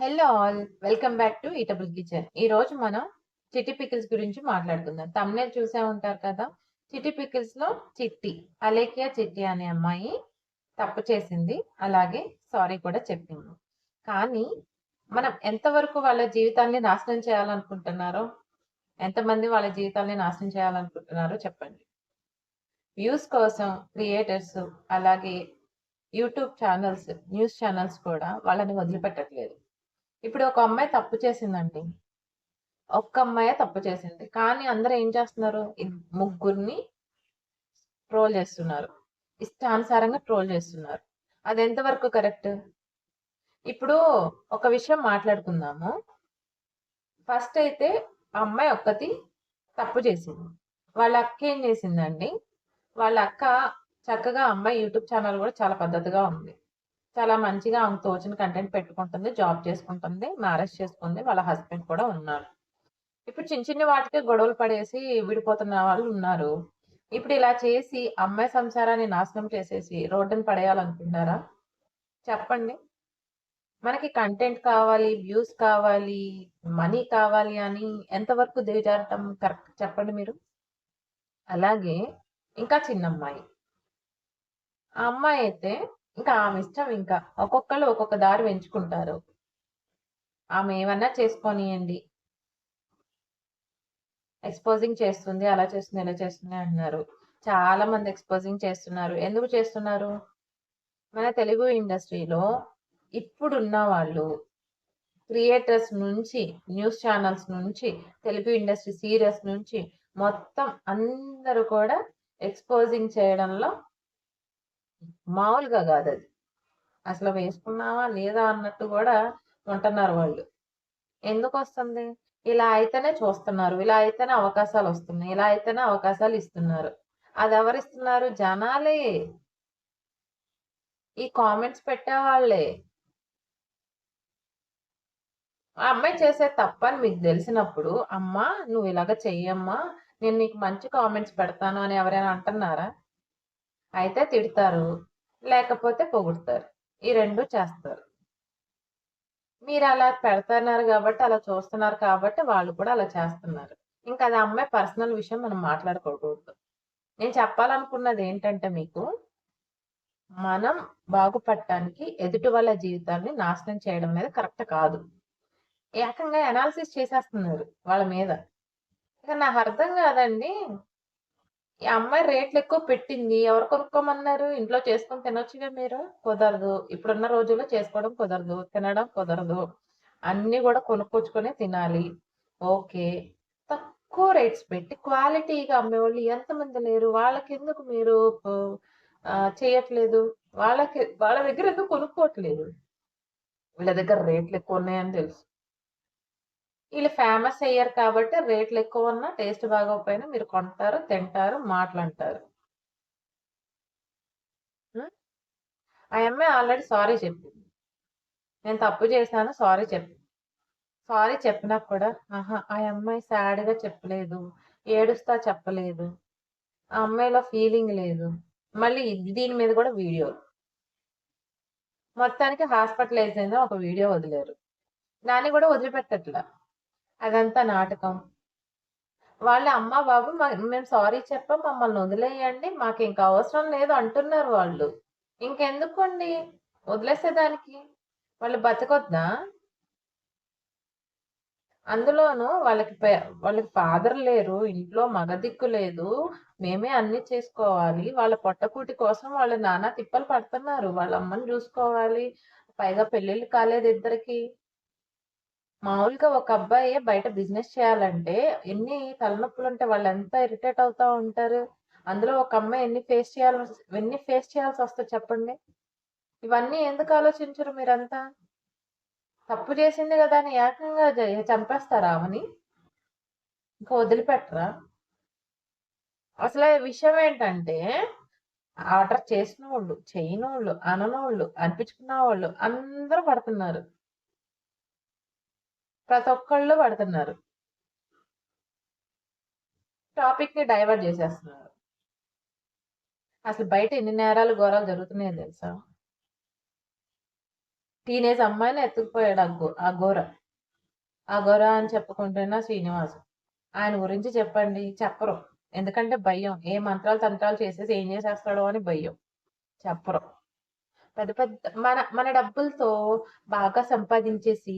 Hello all welcome back to eatable kitchen ఈ రోజు మనం చిట్టి పికిల్స్ గురించి మాట్లాడుకుందాం. తమ్నే చూసే ఉంటారు కదా? చిట్టి పికిల్స్లో చిట్టి అలేకియా చిట్టి అనే అమ్మాయి తప్పు చేసింది. అలాగే సారీ కూడా చెప్పింది. కానీ మనం ఎంతవరకు వాళ్ళ జీవితాన్ని నాశనం చేయాలనుకుంటున్నారో ఎంతమంది వాళ్ళ జీవితాన్ని నాశనం చేయాలనుకుంటున్నారో చెప్పండి. వ్యూస్ కోసం క్రియేటర్స్ అలాగే యూట్యూబ్ ఛానల్స్ న్యూస్ ఛానల్స్ కూడా వాళ్ళని వదిలిపెట్టట్లేదు. ఇప్పుడు ఒక అమ్మాయి తప్పు చేసిందండి. ఒక్క అమ్మాయే తప్పు చేసింది. కానీ అందరూ ఏం చేస్తున్నారు? ముగ్గురిని ట్రోల్ చేస్తున్నారు. ఇష్టానుసారంగా ట్రోల్ చేస్తున్నారు. అది ఎంతవరకు కరెక్ట్ ఇప్పుడు ఒక విషయం మాట్లాడుకుందాము. ఫస్ట్ అయితే ఆ అమ్మాయి ఒక్కటి తప్పు చేసింది. వాళ్ళ అక్క ఏం చేసిందండి? వాళ్ళ అక్క చక్కగా అమ్మాయి యూట్యూబ్ ఛానల్ కూడా చాలా పద్ధతిగా ఉంది. చాలా మంచిగా ఆమె తోచిన కంటెంట్ పెట్టుకుంటుంది జాబ్ చేసుకుంటుంది మ్యారేజ్ చేసుకుంది వాళ్ళ హస్బెండ్ కూడా ఉన్నారు. ఇప్పుడు చిన్న చిన్న వాటికి గొడవలు పడేసి విడిపోతున్న వాళ్ళు ఉన్నారు. ఇప్పుడు ఇలా చేసి అమ్మాయి సంసారాన్ని నాశనం చేసేసి రోడ్డును పడేయాలనుకుంటున్నారా? చెప్పండి. మనకి కంటెంట్ కావాలి వ్యూస్ కావాలి మనీ కావాలి అని ఎంతవరకు దిగజారటం కరెక్ట్ చెప్పండి మీరు. అలాగే ఇంకా చిన్న అమ్మాయి ఆ అమ్మాయి అయితే ఇంకా ఆమె ఇష్టం ఇంకా. ఒక్కొక్కరు ఒక్కొక్క దారి పెంచుకుంటారు ఆమె ఏమన్నా చేసుకొనియండి. ఎక్స్పోజింగ్ చేస్తుంది అలా చేస్తుంది ఇలా చేస్తుంది అంటున్నారు. చాలా మంది ఎక్స్పోజింగ్ చేస్తున్నారు. ఎందుకు చేస్తున్నారు? మన తెలుగు ఇండస్ట్రీలో ఇప్పుడున్న వాళ్ళు క్రియేటర్స్ నుంచి న్యూస్ ఛానల్స్ నుంచి తెలుగు ఇండస్ట్రీ సీరియల్స్ నుంచి మొత్తం అందరూ కూడా ఎక్స్పోజింగ్ చేయడంలో మామూలుగా కాదు అది. అసలు వేసుకున్నావా లేదా అన్నట్టు కూడా ఉంటున్నారు వాళ్ళు. ఎందుకు వస్తుంది? ఇలా అయితేనే చూస్తున్నారు ఇలా అయితేనే అవకాశాలు వస్తున్నాయి ఇలా అయితేనే అవకాశాలు ఇస్తున్నారు. అది ఎవరిస్తున్నారు? జనాలే. ఈ కామెంట్స్ పెట్టేవాళ్ళే. ఆ అమ్మాయి చేసే తప్పని మీకు తెలిసినప్పుడు అమ్మా నువ్వు ఇలాగ చెయ్యమ్మా నేను నీకు మంచి కామెంట్స్ పెడతాను అని ఎవరైనా అంటున్నారా? అయితే తిడతారు. లేకపోతే పొగుడతారు. ఈ రెండు చేస్తారు. మీరు అలా పెడుతున్నారు కాబట్టి అలా చూస్తున్నారు కాబట్టి వాళ్ళు కూడా అలా చేస్తున్నారు. ఇంకా అది అమ్మాయి పర్సనల్ విషయం మనం మాట్లాడుకోకూడదు. నేను చెప్పాలనుకున్నది ఏంటంటే మీకు మనం బాగుపడటానికి ఎదుటి వాళ్ళ జీవితాన్ని నాశనం చేయడం మీద కరెక్ట్ కాదు. ఏకంగా అనాలిసిస్ చేసేస్తున్నారు వాళ్ళ మీద. ఇక నాకు అర్థం కాదండి. ఈ అమ్మాయి రేట్లు ఎక్కువ పెట్టింది. ఎవరు కొనుక్కోమన్నారు? ఇంట్లో చేసుకొని తినొచ్చుగా మీరు? కుదరదు. ఇప్పుడున్న రోజుల్లో చేసుకోవడం కుదరదు. తినడం కుదరదు. అన్ని కూడా కొనుక్కొచ్చుకొని తినాలి. ఓకే. తక్కువ రేట్స్ పెట్టి క్వాలిటీగా అమ్మేవాళ్ళు ఎంతమంది లేరు? వాళ్ళకి ఎందుకు మీరు చేయట్లేదు? వాళ్ళకి వాళ్ళ దగ్గర ఎందుకు కొనుక్కోవట్లేదు? వీళ్ళ దగ్గర రేట్లు ఎక్కువ ఉన్నాయని తెలుసు. వీళ్ళు ఫేమస్ అయ్యారు కాబట్టి రేట్లు ఎక్కువ ఉన్నా టేస్ట్ బాగోకపోయినా మీరు కొంటారు తింటారు మాటలంటారు ఆ అమ్మాయి ఆల్రెడీ సారీ చెప్పింది. నేను తప్పు చేశాను సారీ చెప్పి సారీ చెప్పినా కూడా ఆహా ఆ అమ్మాయి సాడ్గా చెప్పలేదు ఏడుస్తా చెప్పలేదు ఆ అమ్మాయిలో ఫీలింగ్ లేదు. మళ్ళీ దీని మీద కూడా వీడియో మొత్తానికి హాస్పిటలైజ్ అయిందో ఒక వీడియో వదిలేరు. దాన్ని కూడా వదిలిపెట్టట్లా. అదంతా నాటకం. వాళ్ళ అమ్మ బాబు మేము సారీ చెప్పాం మమ్మల్ని వదిలేయండి మాకు ఇంకా అవసరం లేదు అంటున్నారు వాళ్ళు. ఇంకెందుకండి? వదిలేసేదానికి? వాళ్ళు బతకొద్దా? అందులోనూ వాళ్ళకి వాళ్ళకి ఫాదర్ లేరు ఇంట్లో మగ దిక్కు లేదు మేమే అన్ని చేసుకోవాలి వాళ్ళ పొట్టకూటి కోసం వాళ్ళ నాన్న తిప్పలు పడుతున్నారు వాళ్ళ అమ్మని చూసుకోవాలి పైగా పెళ్ళిళ్ళు కాలేదు ఇద్దరికి. మామూలుగా ఒక అబ్బాయి బయట బిజినెస్ చేయాలంటే ఎన్ని తలనొప్పులు ఉంటే వాళ్ళు ఎంత ఇరిటేట్ అవుతా ఉంటారు? అందులో ఒక అమ్మాయి ఎన్ని ఫేస్ చేయాల్సి ఎన్ని ఫేస్ చేయాల్సి వస్తుంది చెప్పండి? ఇవన్నీ ఎందుకు ఆలోచించరు మీరంతా? తప్పు చేసింది కదా అని ఏకంగా చంపేస్తారా ఆమెని? ఇంకా వదిలిపెట్టరా? అసలు విషయం ఏంటంటే ఆర్డర్ చేసిన వాళ్ళు చేయని వాళ్ళు అననోళ్ళు అనిపించుకున్న వాళ్ళు అందరూ పడుతున్నారు. ప్రతి ఒక్కళ్ళు పడుతున్నారు. టాపిక్ని డైవర్ట్ చేసేస్తున్నారు. అసలు బయట ఎన్ని నేరాలు ఘోరాలు జరుగుతున్నాయో తెలుసా? టీనేజ్ అమ్మాయిని ఎత్తుకుపోయాడు ఆ ఘోర. ఆ ఘోర అని చెప్పుకుంటున్న శ్రీనివాస్. ఆయన గురించి చెప్పండి. చెప్పరు. ఎందుకంటే భయం. ఏ మంత్రాలు తంత్రాలు చేసేసి ఏం చేసేస్తాడో అని భయం. చెప్పరు. పెద్ద పెద్ద మన మన డబ్బులతో బాగా సంపాదించేసి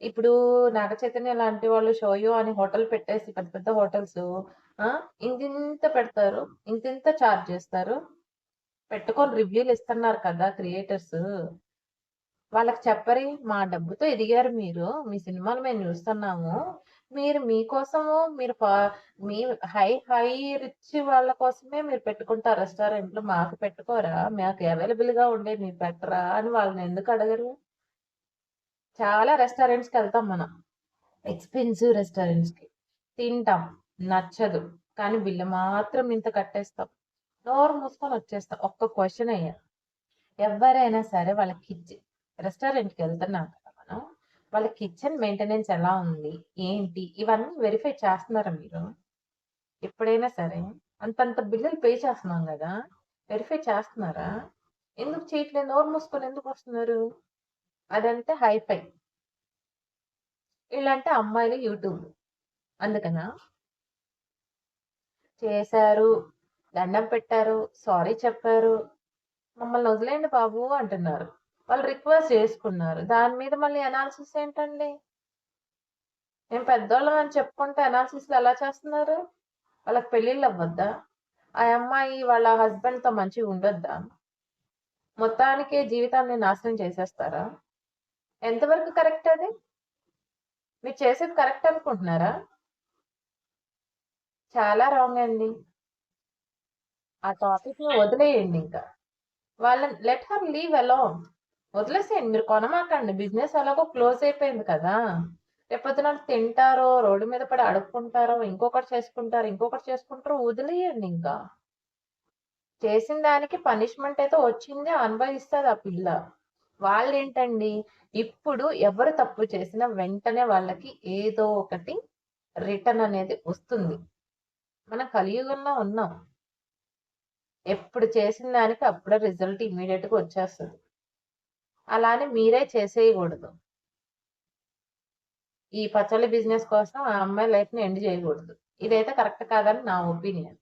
ఇప్పుడు నాగ చైతన్య లాంటి వాళ్ళు షోయో అని హోటల్ పెట్టేసి పెద్ద పెద్ద హోటల్స్ ఇంతింత పెడతారు ఇంతింత చార్జ్ చేస్తారు. పెట్టుకొని రివ్యూలు ఇస్తున్నారు కదా క్రియేటర్స్. వాళ్ళకి చెప్పరి మా డబ్బుతో ఎదిగారు మీరు. మీ సినిమాలు మేము చూస్తున్నాము. మీరు మీకోసము మీరు మీ హై హై రిచ్ వాళ్ళ కోసమే మీరు పెట్టుకుంటారు. రెస్టారెంట్లు మాకు పెట్టుకోరా మాకు అవైలబుల్గా ఉండే మీరు పెట్టరా అని వాళ్ళని ఎందుకు అడగరు? చాలా రెస్టారెంట్స్కి వెళ్తాం మనం. ఎక్స్పెన్సివ్ రెస్టారెంట్స్కి. తింటాం. నచ్చదు. కానీ బిల్లు మాత్రం ఇంత కట్టేస్తాం. నోరు మూసుకొని వచ్చేస్తాం. ఒక్క క్వశ్చన్ అయ్యా. ఎవరైనా సరే వాళ్ళకి ఇచ్చి రెస్టారెంట్కి వెళ్తున్నాం కదా మనం వాళ్ళ కిచెన్ మెయింటెనెన్స్ ఎలా ఉంది ఏంటి ఇవన్నీ వెరిఫై చేస్తున్నారా మీరు? ఎప్పుడైనా సరే అంతంత బిల్లులు పే చేస్తున్నాం కదా వెరిఫై చేస్తున్నారా? ఎందుకు చేయట్లేదు నోరు మూసుకొని ఎందుకు వస్తున్నారు? అదంటే హైఫై. వీళ్ళంటే అమ్మాయిలు యూట్యూబ్ అందుకనా? చేశారు దండం పెట్టారు సారీ చెప్పారు. మమ్మల్ని వదిలేండి బాబు అంటున్నారు. వాళ్ళు రిక్వెస్ట్ చేసుకున్నారు. దాని మీద మళ్ళీ అనాలిసిస్ ఏంటండి? మేము పెద్దోళ్ళం అని చెప్పుకుంటే అనాలిసిస్లు ఎలా చేస్తున్నారు? వాళ్ళకి పెళ్ళిళ్ళు అవ్వద్దా? ఆ అమ్మాయి వాళ్ళ హస్బెండ్తో మంచిగా ఉండొద్దా? మొత్తానికి జీవితాన్ని నాశనం చేసేస్తారా? ఎంతవరకు కరెక్ట్ అది? మీరు చేసేది కరెక్ట్ అనుకుంటున్నారా? చాలా రాంగ్ అండి. ఆ టాపిక్ని వదిలేయండి ఇంకా. వాళ్ళని లెట్ హర్ లీవ్ అలోన్. వదిలేసేయండి మీరు కొనమాకండి. బిజినెస్ ఎలాగో క్లోజ్ అయిపోయింది కదా. రేపొద్దున తింటారో రోడ్డు మీద పడి అడుక్కుంటారో ఇంకొకటి చేసుకుంటారు ఇంకొకటి చేసుకుంటారో వదిలేయండి ఇంకా. చేసిన దానికి పనిష్మెంట్ అయితే వచ్చింది అనుభవిస్తుంది ఆ పిల్ల. వాళ్ళు ఏంటండి ఇప్పుడు ఎవరు తప్పు చేసినా వెంటనే వాళ్ళకి ఏదో ఒకటి రిటర్న్ అనేది వస్తుంది. మనం కలియుగంలో ఉన్నాం. ఎప్పుడు చేసిన దానికి అప్పుడే రిజల్ట్ ఇమీడియట్గా వచ్చేస్తుంది. అలానే మీరే చేసేయకూడదు. ఈ పచ్చళ్ళ బిజినెస్ కోసం ఆ అమ్మాయి లైఫ్ని ఎండ్ చేయకూడదు. ఇదైతే కరెక్ట్ కాదని నా ఒపీనియన్.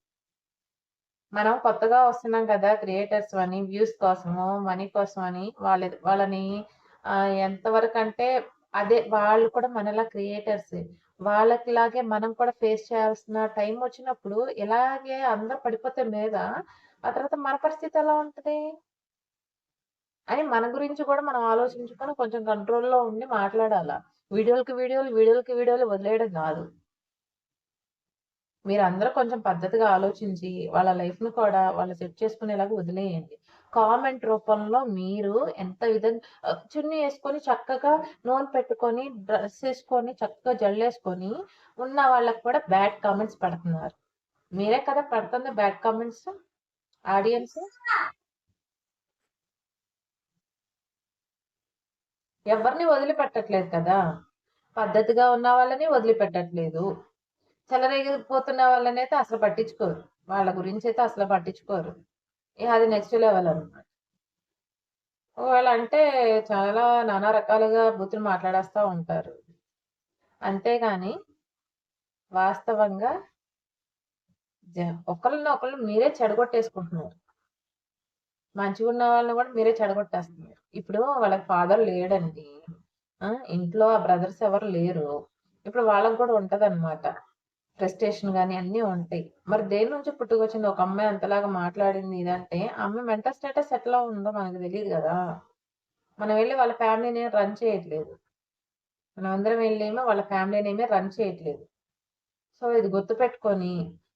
మనం కొత్తగా వస్తున్నాం కదా క్రియేటర్స్ అని వ్యూస్ కోసము మనీ కోసం అని వాళ్ళ వాళ్ళని ఎంతవరకు అంటే అదే వాళ్ళు కూడా మనలా క్రియేటర్స్. వాళ్ళకిలాగే మనం కూడా ఫేస్ చేయాల్సిన టైం వచ్చినప్పుడు ఇలాగే అందరు పడిపోతే మీద ఆ తర్వాత మన పరిస్థితి ఎలా ఉంటుంది? అని మన గురించి కూడా మనం ఆలోచించుకొని కొంచెం కంట్రోల్లో ఉండి మాట్లాడాల? వీడియోలకి వీడియోలు వీడియోలకి వీడియోలు వదిలేయడం కాదు. మీరు అందరూ కొంచెం పద్ధతిగా ఆలోచించి వాళ్ళ లైఫ్ని కూడా వాళ్ళు సెట్ చేసుకునేలాగా వదిలేయండి. కామెంట్ రూపంలో మీరు ఎంత విధంగా చున్ని చున్నీ వేసుకొని చక్కగా నూనె పెట్టుకొని డ్రెస్ వేసుకొని చక్కగా జల్లేసుకొని ఉన్న వాళ్ళకి కూడా బ్యాడ్ కామెంట్స్ పెడుతున్నారు. మీరే కదా పెడుతుంది బ్యాడ్ కామెంట్స్? ఆడియన్స్? ఎవరిని వదిలిపెట్టట్లేదు కదా? పద్ధతిగా ఉన్న వాళ్ళని వదిలిపెట్టట్లేదు. చెలరేగిపోతున్న వాళ్ళని అయితే అసలు పట్టించుకోరు. వాళ్ళ గురించి అయితే అసలు పట్టించుకోరు. అది నెక్స్ట్ లెవెల్ అన్నమాట. ఒకవేళ అంటే చాలా నానా రకాలుగా బూతులు మాట్లాడేస్తూ ఉంటారు. అంతేగాని వాస్తవంగా జ- ఒకళ్ళని ఒకళ్ళు మీరే చెడగొట్టేసుకుంటున్నారు. మంచిగా ఉన్న వాళ్ళని కూడా మీరే చెడగొట్టేస్తున్నారు. ఇప్పుడు వాళ్ళకి ఫాదర్ లేడండి. ఇంట్లో ఆ బ్రదర్స్ ఎవరు లేరు. ఇప్పుడు వాళ్ళకి కూడా ఉంటది అనమాట ఫ్రస్ట్రేషన్ కానీ అన్నీ ఉంటాయి. మరి దేని నుంచి పుట్టుకొచ్చింది? ఒక అమ్మాయి అంతలాగా మాట్లాడింది ఇదంటే అమ్మాయి మెంటల్ స్టేటస్ ఎట్లా ఉందో మనకు తెలియదు కదా. మనం వెళ్ళి వాళ్ళ ఫ్యామిలీని రన్ చేయట్లేదు. మనం అందరం వెళ్ళేమో వాళ్ళ ఫ్యామిలీని ఏమీ రన్ చేయట్లేదు. సో ఇది గుర్తుపెట్టుకొని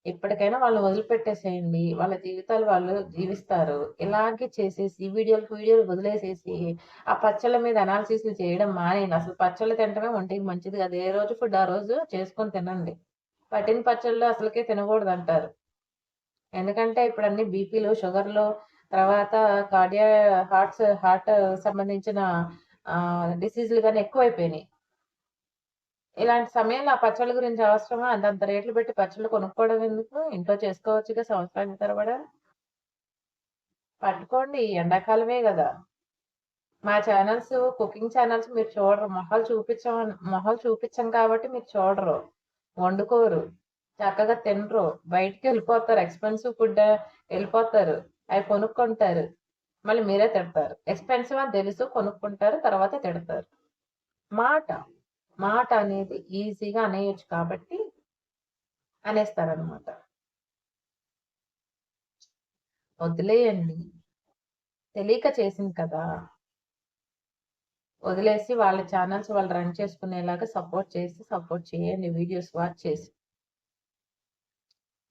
ఇప్పటికైనా వాళ్ళు వదిలిపెట్టేసేయండి. వాళ్ళ జీవితాలు వాళ్ళు జీవిస్తారు. ఇలాగే చేసేసి వీడియోలకు వీడియోలు వదిలేసేసి ఆ పచ్చళ్ళ మీద అనాలిసిస్లు చేయడం మానేయండి. అసలు పచ్చళ్ళు తినడమే ఒంటికి మంచిది కదా. ఏ రోజు ఫుడ్ ఆ రోజు చేసుకొని తినండి. పట్టిన పచ్చళ్ళు అసలుకే తినకూడదు అంటారు ఎందుకంటే ఇప్పుడు అన్ని బీపీలు షుగర్లు తర్వాత కార్డియా హార్ట్స్ హార్ట్ సంబంధించిన డిసీజులు కానీ ఎక్కువైపోయినాయి. ఇలాంటి సమయంలో ఆ పచ్చళ్ళ గురించి అవసరమా? అంతంత రేట్లు పెట్టి పచ్చళ్ళు కొనుక్కోవడం ఎందుకు? ఇంట్లో చేసుకోవచ్చుగా సంవత్సరానికి తరబడా పట్టుకోండి ఎండాకాలమే కదా. మా ఛానల్స్ కుకింగ్ ఛానల్స్ మీరు చూడరు. మొహాలు చూపించం మొహాలు చూపించాం కాబట్టి మీరు చూడరు. వండుకోరు. చక్కగా తినరు. బయటికి వెళ్ళిపోతారు. ఎక్స్పెన్సివ్ ఫుడ్ వెళ్ళిపోతారు. అవి కొనుక్కుంటారు. మళ్ళీ మీరే తిడతారు. ఎక్స్పెన్సివ్ అని తెలుసు కొనుక్కుంటారు తర్వాత తిడతారు. మాట. మాట అనేది ఈజీగా అనేయచ్చు కాబట్టి అనేస్తారనమాట వదిలేయండి. తెలియక చేసింది కదా. వదిలేసి వాళ్ళ ఛానల్స్ వాళ్ళు రన్ చేసుకునేలాగా సపోర్ట్ చేసి సపోర్ట్ చేయండి. వీడియోస్ వాచ్ చేసి.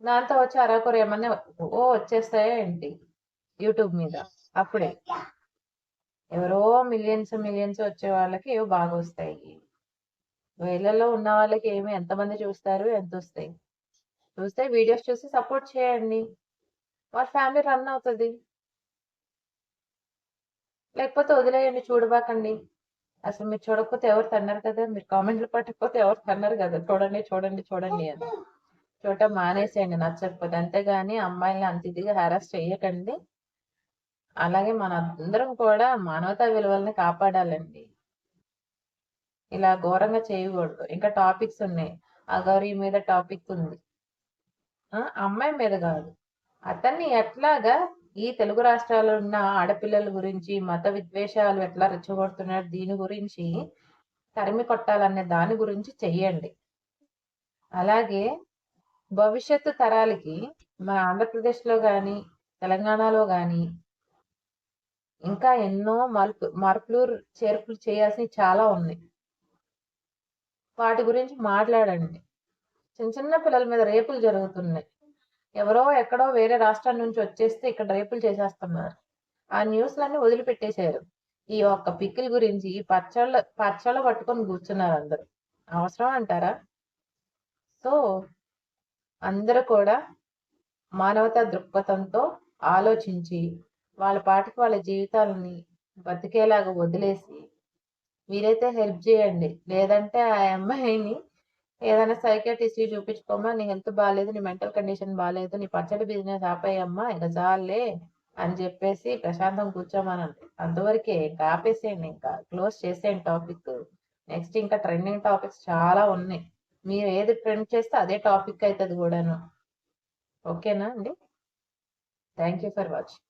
దాంతో వచ్చి అరాకొర ఏమన్నా ఓ వచ్చేస్తాయా ఏంటి? యూట్యూబ్ మీద. అప్పుడే. ఎవరో మిలియన్స్ మిలియన్స్ వచ్చే వాళ్ళకి ఏవో బాగా వస్తాయి. వేలలో ఉన్న వాళ్ళకి ఏమి ఎంతమంది చూస్తారు ఎంత వస్తాయి చూస్తే వీడియోస్ చూసి సపోర్ట్ చేయండి. వాళ్ళ ఫ్యామిలీ రన్ అవుతుంది. లేకపోతే వదిలేయండి చూడబాకండి. అసలు మీరు చూడకపోతే ఎవరు తన్నారు కదా? మీరు కామెంట్లు పట్టకపోతే ఎవరు తన్నారు కదా? చూడండి చూడండి చూడండి అని. చూడటం మానేసేయండి నచ్చకపోతే. అంతేగాని అమ్మాయిల్ని అంత ఇదిగా హెరాస్ చేయకండి అలాగే మన అందరం కూడా మానవతా విలువల్ని కాపాడాలండి. ఇలా ఘోరంగా చేయకూడదు. ఇంకా టాపిక్స్ ఉన్నాయి. ఆ మీద టాపిక్ ఉంది. అమ్మాయి మీద కాదు. అతన్ని ఎట్లాగా ఈ తెలుగు రాష్ట్రాల్లో ఉన్న ఆడపిల్లల గురించి మత విద్వేషాలు ఎట్లా రెచ్చగొడుతున్నారు దీని గురించి తరిమి కొట్టాలనే దాని గురించి చెయ్యండి. అలాగే భవిష్యత్తు తరాలకి మన ఆంధ్రప్రదేశ్లో కానీ తెలంగాణలో కానీ ఇంకా ఎన్నో మార్పు మార్పులు చేర్పులు చేయాల్సినవి చాలా ఉన్నాయి. వాటి గురించి మాట్లాడండి. చిన్న చిన్న పిల్లల మీద రేపులు జరుగుతున్నాయి. ఎవరో ఎక్కడో వేరే రాష్ట్రం నుంచి వచ్చేస్తే ఇక్కడ రేపులు చేసేస్తున్నారు. ఆ న్యూస్లన్నీ వదిలిపెట్టేశారు. ఈ ఒక్క పిక్కిల్ గురించి ఈ పచ్చళ్ళ పచ్చళ్ళ పట్టుకొని కూర్చున్నారు అందరూ. అవసరం అంటారా? సో అందరూ కూడా మానవతా దృక్పథంతో ఆలోచించి వాళ్ళ పాటికి వాళ్ళ జీవితాలని బతికేలాగా వదిలేసి మీరైతే హెల్ప్ చేయండి. లేదంటే ఆ అమ్మాయిని ఏదైనా సైకాటిస్ట్ చూపించుకోమా నీ హెల్త్ బాగాలేదు నీ మెంటల్ కండిషన్ బాగాలేదు నీ పచ్చడి బిజినెస్ ఆపేయమ్మా ఇక చాలే అని చెప్పేసి ప్రశాంతం కూర్చోమనండి అంతవరకే ఇంకా ఆపేసేయండి ఇంకా క్లోజ్ చేసేయండి టాపిక్. నెక్స్ట్ ఇంకా ట్రెండింగ్ టాపిక్స్ చాలా ఉన్నాయి. మీరు ఏది ట్రెండ్ చేస్తే అదే టాపిక్ అవుతుంది కూడాను. ఓకేనా అండి? Thank you for watching.